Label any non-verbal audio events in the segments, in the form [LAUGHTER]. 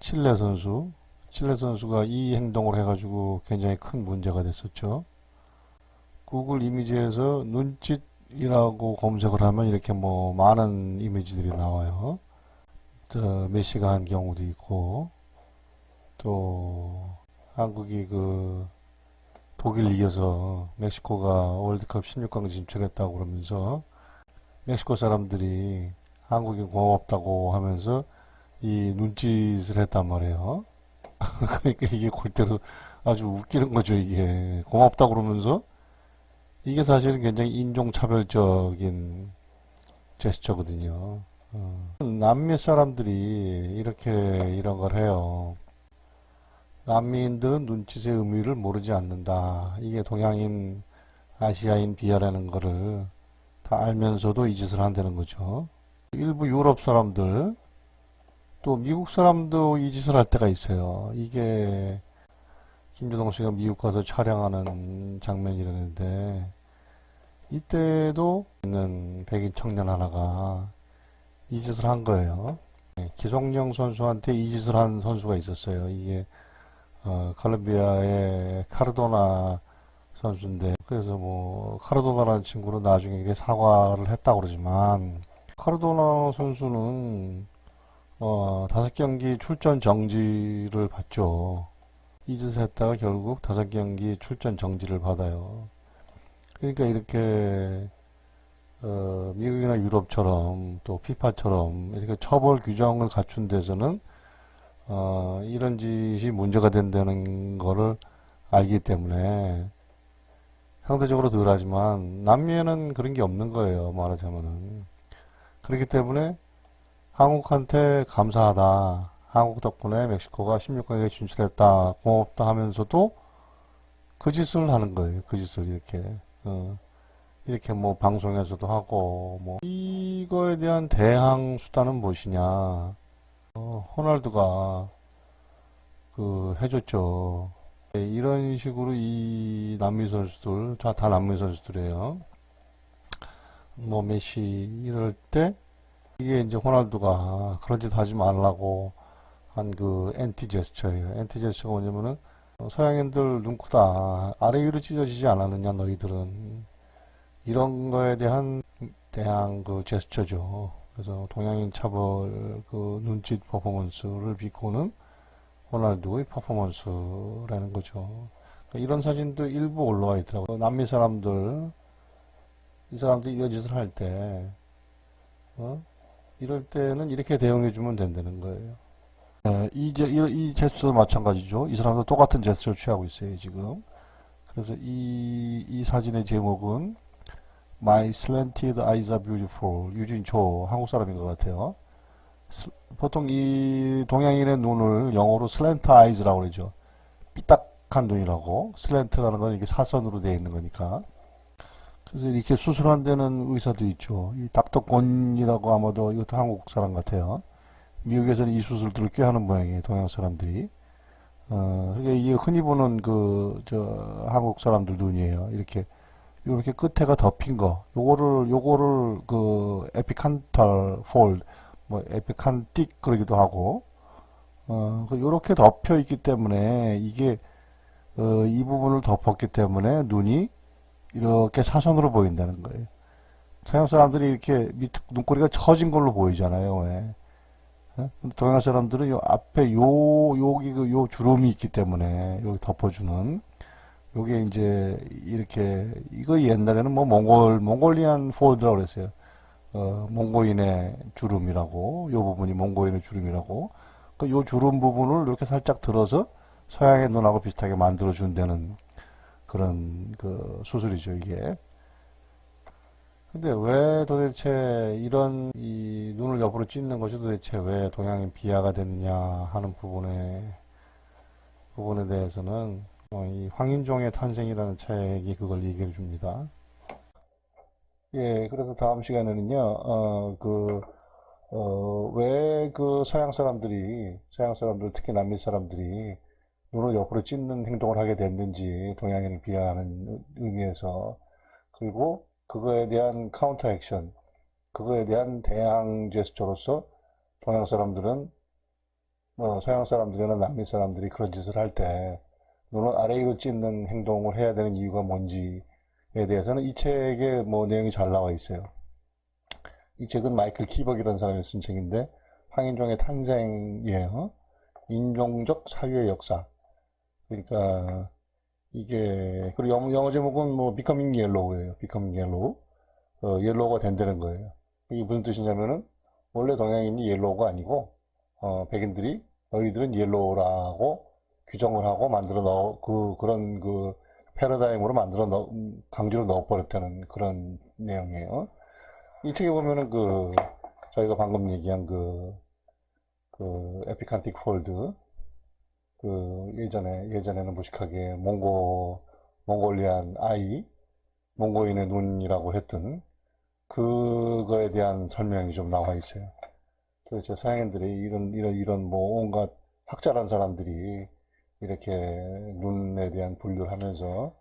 칠레 선수. 칠레 선수가 이 행동을 해가지고 굉장히 큰 문제가 됐었죠. 구글 이미지에서 눈짓이라고 검색을 하면 이렇게 뭐 많은 이미지들이 나와요. 저 메시가 한 경우도 있고, 또 한국이 그 독일 이겨서 멕시코가 월드컵 16강 진출했다고 그러면서 멕시코 사람들이 한국이 고맙다고 하면서 이 눈짓을 했단 말이에요. [LAUGHS] 그러니까 이게 골때로 아주 웃기는 거죠, 이게. 고맙다고 그러면서 이게 사실은 굉장히 인종차별적인 제스처거든요. 어. 남미 사람들이 이렇게 이런 걸 해요. 남미인들은 눈짓의 의미를 모르지 않는다. 이게 동양인, 아시아인 비하라는 거를 다 알면서도 이 짓을 한다는 거죠. 일부 유럽 사람들, 또 미국 사람도 이 짓을 할 때가 있어요. 이게 김조동 씨가 미국 가서 촬영하는 장면이라는데, 이때도 있는 백인 청년 하나가 이 짓을 한 거예요. 네, 기성용 선수한테 이 짓을 한 선수가 있었어요. 이게 어, 칼럼비아의 카르도나 선수인데 그래서 뭐 카르도나라는 친구는 나중에 이게 사과를 했다고 그러지만 카르도나 선수는 어, 다섯 경기 출전 정지를 받죠. 이 짓을 했다가 결국 다섯 경기 출전 정지를 받아요. 그러니까 이렇게 어, 미국이나 유럽처럼 또 피파처럼 이렇게 처벌 규정을 갖춘 데서는 어, 이런 짓이 문제가 된다는 거를 알기 때문에 상대적으로 덜하지만 남미에는 그런 게 없는 거예요. 말하자면은 그렇기 때문에 한국한테 감사하다. 한국 덕분에 멕시코가 16강에 진출했다. 고맙다 하면서도 그 짓을 하는 거예요. 그 짓을 이렇게. 어, 이렇게 뭐 방송에서도 하고 뭐 이거에 대한 대항 수단은 무엇이냐 어, 호날두가 그 해줬죠 네, 이런 식으로 이 남미 선수들 다, 다 남미 선수들이에요 뭐 메시 이럴 때 이게 이제 호날두가 그런 짓 하지 말라고 한 그 엔티 제스처예요 엔티 제스처가 뭐냐면은 어, 서양인들 눈코다 아래 위로 찢어지지 않았느냐 너희들은 이런 거에 대한 대항 그 제스처죠. 그래서 동양인 차별 그 눈짓 퍼포먼스를 비꼬는 호날두의 퍼포먼스라는 거죠. 그러니까 이런 사진도 일부 올라와 있더라고요. 남미 사람들, 이 사람들이 이런 짓을 할 때, 어? 이럴 때는 이렇게 대응해 주면 된다는 거예요. 네, 이, 제, 이, 이 제스처도 마찬가지죠. 이 사람도 똑같은 제스처를 취하고 있어요, 지금. 그래서 이, 이 사진의 제목은 My slanted eyes are beautiful. 유진 초, 한국 사람인 것 같아요. 스- 보통 이 동양인의 눈을 영어로 slant eyes라고 그러죠. 삐딱한 눈이라고. slant라는 건 이게 사선으로 되어 있는 거니까. 그래서 이렇게 수술한 데는 의사도 있죠. 이 닥터 권이라고 아마도 이것도 한국 사람 같아요. 미국에서는 이 수술들을 꽤 하는 모양이에요. 동양 사람들이. 어, 그러니까 이게 흔히 보는 그, 저, 한국 사람들 눈이에요. 이렇게 이렇게 끝에가 덮인 거, 요거를, 요거를 그 에피칸탈 폴드, 뭐 에피칸틱 그러기도 하고, 어, 그 요렇게 덮여 있기 때문에 이게, 어, 이 부분을 덮었기 때문에 눈이 이렇게 사선으로 보인다는 거예요. 서양 사람들이 이렇게 밑, 눈꼬리가 처진 걸로 보이잖아요, 왜. 어? 근데 동양 사람들은 요 앞에 요, 여기 그요 주름이 있기 때문에 여기 덮어주는 요게 이제 이렇게 이거 옛날에는 뭐 몽골 몽골리안 폴드라고 그랬어요. 어, 몽고인의 주름이라고 요 부분이 몽고인의 주름이라고 그 요 주름 부분을 이렇게 살짝 들어서 서양의 눈하고 비슷하게 만들어 준다는 그런 그 수술이죠 이게. 근데 왜 도대체 이런 이 눈을 옆으로 찢는 것이 도대체 왜 동양인 비하가 됐느냐 하는 부분에 부분에 대해서는 어, 이 황인종의 탄생이라는 책이 그걸 얘기해 줍니다. 예, 그래서 다음 시간에는요, 어, 그, 어, 왜 그 서양 사람들이, 서양 사람들, 특히 남미 사람들이 눈을 옆으로 찢는 행동을 하게 됐는지, 동양인을 비하하는 의미에서, 그리고 그거에 대한 카운터 액션, 그거에 대한 대항 제스처로서 동양 사람들은 뭐 서양 사람들이나 남미 사람들이 그런 짓을 할 때 눈을 아래로 찢는 행동을 해야 되는 이유가 뭔지에 대해서는 이 책에 뭐 내용이 잘 나와 있어요. 이 책은 마이클 키벅이라는 사람이 쓴 책인데 황인종의 탄생이에요. 인종적 사유의 역사. 그러니까 이게 그리고 영어, 영어 제목은 뭐 Becoming Yellow예요. Becoming Yellow. 어, 옐로우가 된다는 거예요. 이게 무슨 뜻이냐면은 원래 동양인이 옐로우가 아니고 어, 백인들이 너희들은 옐로우라고 규정을 하고 만들어 넣어 그 그런 그 패러다임으로 만들어 넣 강제로 넣어버렸다는 그런 내용이에요. 이 책에 보면은 그 저희가 방금 얘기한 그, 그 에피칸틱 폴드 그 예전에 예전에는 무식하게 몽고 몽골리안 아이 몽고인의 눈이라고 했던 그거에 대한 설명이 좀 나와 있어요. 도대체 서양인들이 이런 이런 이런 뭐 온갖 학자란 사람들이 이렇게 눈에 대한 분류를 하면서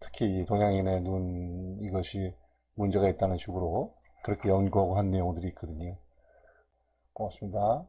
특히 동양인의 눈 이것이 문제가 있다는 식으로 그렇게 연구하고 한 내용들이 있거든요. 고맙습니다.